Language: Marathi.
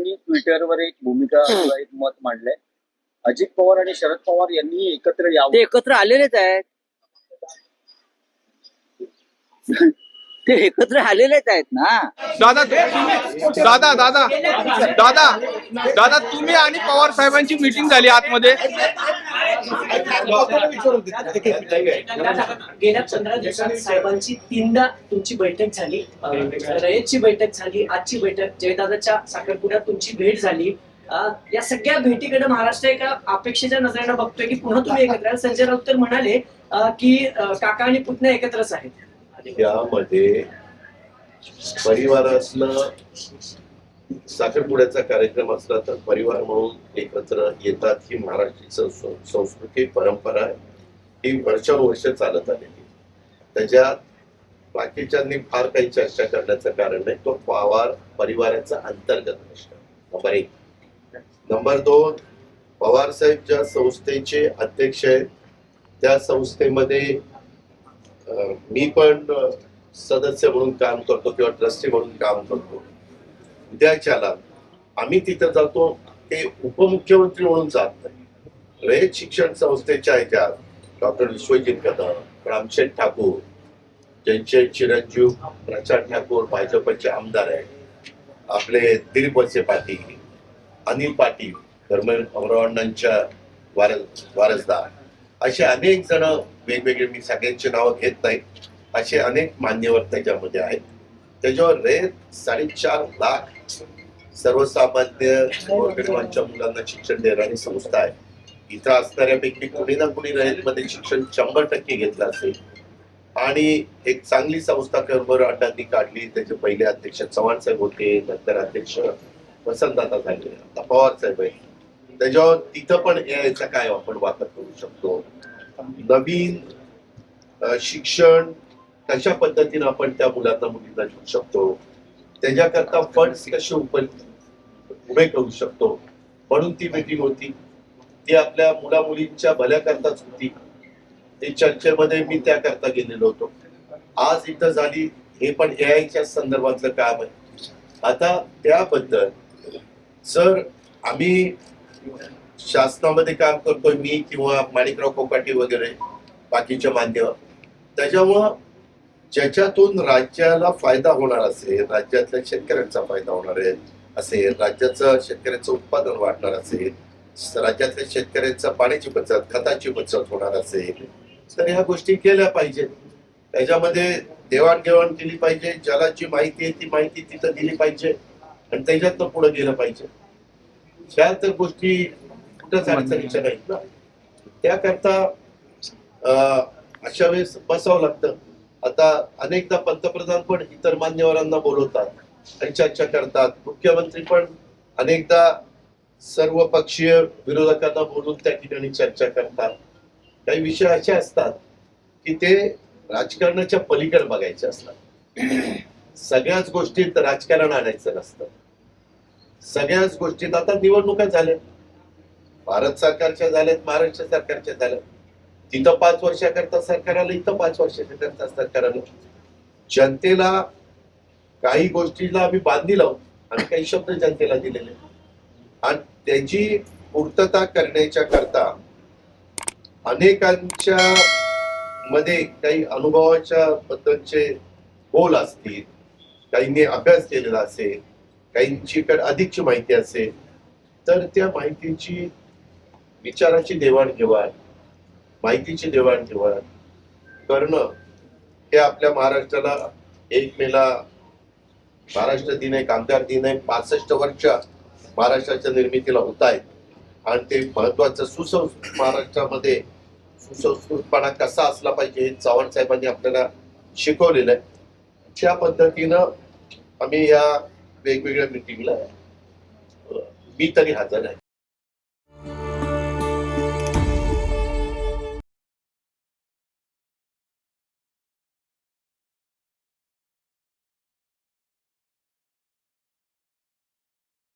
ट्विटरवर एक भूमिका किंवा एक मत मांडलंय. अजित पवार आणि शरद पवार यांनी एकत्र ते यावं एकत्र आलेलेच आहेत. ते एकत्र आलेलेच आहेत ना. दादा दादा दादा दादा दादा तुम्ही आणि पवार साहेबांची मीटिंग झाली आतमध्ये. गेल्या पंधरा दिवसात साहेबांची तीनदा तुमची बैठक झाली रयतची बैठक झाली आजची बैठक जयदादाच्या साखरपुड्यात तुमची भेट झाली. या सगळ्या भेटीकडे महाराष्ट्र एका अपेक्षेच्या नजरेनं बघतोय की पुन्हा तुम्ही एकत्र. संजय राऊत तर म्हणाले की काका आणि पुतण्या एकत्रच आहेत. यामध्ये परिवारातलं साखरपुड्याचा कार्यक्रम असला तर परिवार म्हणून एकत्र येतात ही महाराष्ट्रीय संस्कृती परंपरा आहे. ही वर्षानुवर्ष चालत आलेली त्याच्यात बाकीच्यांनी फार काही चर्चा करण्याचं कारण नाही. तो पवार परिवाराचा अंतर्गत प्रश्न नंबर एक. नंबर दोन पवार साहेब ज्या संस्थेचे अध्यक्ष आहेत त्या संस्थेमध्ये मी पण सदस्य म्हणून काम करतो किंवा ट्रस्टी म्हणून काम करतो. उद्याच्याला आम्ही तिथं जातो ते उपमुख्यमंत्री म्हणून जात नाही. रयत शिक्षण संस्थेच्या ह्याच्यात डॉक्टर विश्वजित कदम रामशेठ ठाकूर ज्यांचे चिरंजीव प्रचार ठाकूर भाजपचे आमदार आहेत आपले दिलीप पाटील अनिल पाटील धर्मेंद्र पवारांच्या वारस वारसदार. असे अनेक जण वेगवेगळे मी सगळ्यांची नावं घेत नाही. असे अनेक मान्यवर त्याच्यामध्ये आहेत. त्याच्यावर रेत साडेचार लाख सर्वसामान्य गोरगरिबांच्या मुलांना शिक्षण देणारी संस्था आहे. इथं असणाऱ्यापैकी कुणी ना कुणी रयतमध्ये शिक्षण शंभर टक्के घेतलं असेल. आणि एक चांगली संस्था कर्मर अड्डांनी काढली. त्याचे पहिले अध्यक्ष चव्हाण साहेब होते नंतर अध्यक्ष वसंतदादा झाले आता पवार साहेब आहे त्याच्यावर तिथं पण याचा काय आपण वापर करू शकतो? नवीन शिक्षण कशा पद्धतीनं आपण त्या मुलांना मुलींना देऊ शकतो? त्याच्याकरता फंड्स कसे उभे करू शकतो? म्हणून ती मीटिंग होती. ती आपल्या मुला मुलींच्या भल्याकरताच होती. ते चर्चेमध्ये मी त्याकरता गेलेलो होतो. आज इथं झाली हे पण ए संदर्भातलं काम आहे. आता त्याबद्दल जर आम्ही शासनामध्ये काम करतोय मी किंवा माणिकराव कोकाटे वगैरे बाकीचे मान्यवर. त्याच्यामुळं ज्याच्यातून राज्याला फायदा होणार असेल राज्यातल्या शेतकऱ्यांचा फायदा होणार आहे असेल राज्याचं शेतकऱ्याचं उत्पादन वाढणार असेल राज्यातल्या शेतकऱ्यांचा पाण्याची बचत खताची बचत होणार असेल तर ह्या गोष्टी केल्या पाहिजेत. त्याच्यामध्ये देवाणघेवाण केली पाहिजे ज्याला जी माहिती आहे ती माहिती तिथं दिली पाहिजे आणि त्याच्यातनं पुढे गेलं पाहिजे. ह्या तर गोष्टी कुठंच अडचणीच्या नाहीत ना त्याकरता अं, अशा वेळेस बसावं लागतं. आता अनेकदा पंतप्रधान पण इतर मान्यवरांना बोलवतात आणि चर्चा करतात. मुख्यमंत्री पण अनेकदा सर्व पक्षीय विरोधकांना बोलून त्या ठिकाणी चर्चा करतात. काही विषय असे असतात की ते राजकारणाच्या पलीकडे बघायचे असतात. सगळ्याच गोष्टीत राजकारण आणायचं नसतं. सगळ्याच गोष्टीत आता निवडणुका झाल्या. भारत सरकारच्या झाल्यात महाराष्ट्र सरकारच्या झाल्या तिथं पाच वर्षाकरता सरकार आलं इथं पाच वर्षाकरता सरकार आलं. जनतेला काही गोष्टीला आम्ही बांधी लावू आणि काही शब्द जनतेला दिलेले. आणि त्याची पूर्तता करण्याच्या करता अनेकांच्या मध्ये काही अनुभवाच्या बद्दलचे बोल असतील काहींनी अभ्यास केलेला असेल काहींची काहींचीकडे अधिकची माहिती असेल तर त्या माहितीची विचाराची देवाणघेवाण माहितीची देवाणघेवाण करणं हे आपल्या महाराष्ट्राला एक मेला महाराष्ट्र दिन आहे कामगार दिन आहे पासष्ट वर्ष महाराष्ट्राच्या निर्मितीला होत आहेत. आणि ते महत्वाचं सुसंस्कृत महाराष्ट्रामध्ये सुसंस्कृतपणा कसा असला पाहिजे हे चव्हाण साहेबांनी आपल्याला शिकवलेलं आहे. त्या पद्धतीनं आम्ही या वेगवेगळ्या मिटिंगला मी तरी हजर आहे.